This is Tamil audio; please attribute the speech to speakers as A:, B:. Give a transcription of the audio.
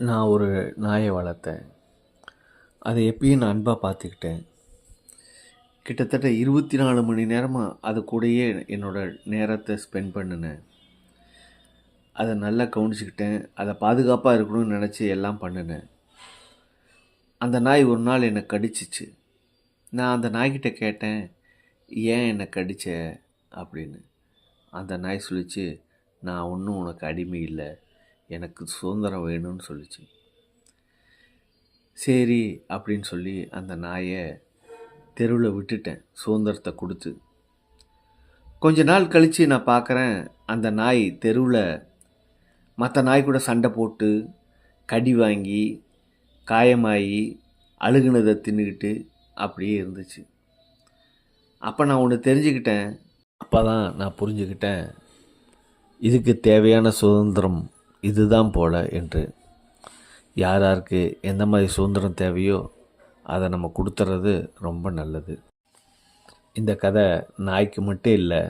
A: நான் ஒரு நாயை வளர்த்தேன். அதை எப்பயும் நான் அன்பாக பார்த்துக்கிட்டேன். கிட்டத்தட்ட இருபத்தி நாலு மணி நேரமாக அது கூடயே என்னோடய நேரத்தை ஸ்பெண்ட் பண்ணினேன். அதை நல்லா கவனிச்சுக்கிட்டேன். அதை பாதுகாப்பாக இருக்கணும்னு நினச்சி எல்லாம் பண்ணினேன். அந்த நாய் ஒரு நாள் என்னை கடிச்சிச்சு. நான் அந்த நாய்கிட்ட கேட்டேன் ஏன் என்னை கடிச்ச? அப்படின்னு. அந்த நாய் சொல்லிச்சு நான் ஒன்றும் உனக்கு அடிமை இல்லை. எனக்கு சுதந்திரம் வேணும்னு சொல்லிச்சு. சரி அப்படின்னு சொல்லி அந்த நாயை தெருவில் விட்டுட்டேன் சுதந்திரத்தை கொடுத்து. கொஞ்ச நாள் கழித்து நான் பார்க்குறேன் அந்த நாய் தெருவில் மற்ற நாய் கூட சண்டை போட்டு கடி வாங்கி காயமாகி அழுகுனதை தின்னுக்கிட்டு அப்படியே இருந்துச்சு. அப்போ நான் ஒன்று தெரிஞ்சுக்கிட்டேன். அப்போ தான் நான் புரிஞ்சுக்கிட்டேன் இதுக்கு தேவையான சுதந்திரம் இதுதான் போல என்று. யார் யாருக்கு எந்த மாதிரி சுதந்திரம் தேவையோ அதை நம்ம கொடுத்துறது ரொம்ப நல்லது. இந்த கதை நாய்க்கு மட்டும் இல்லை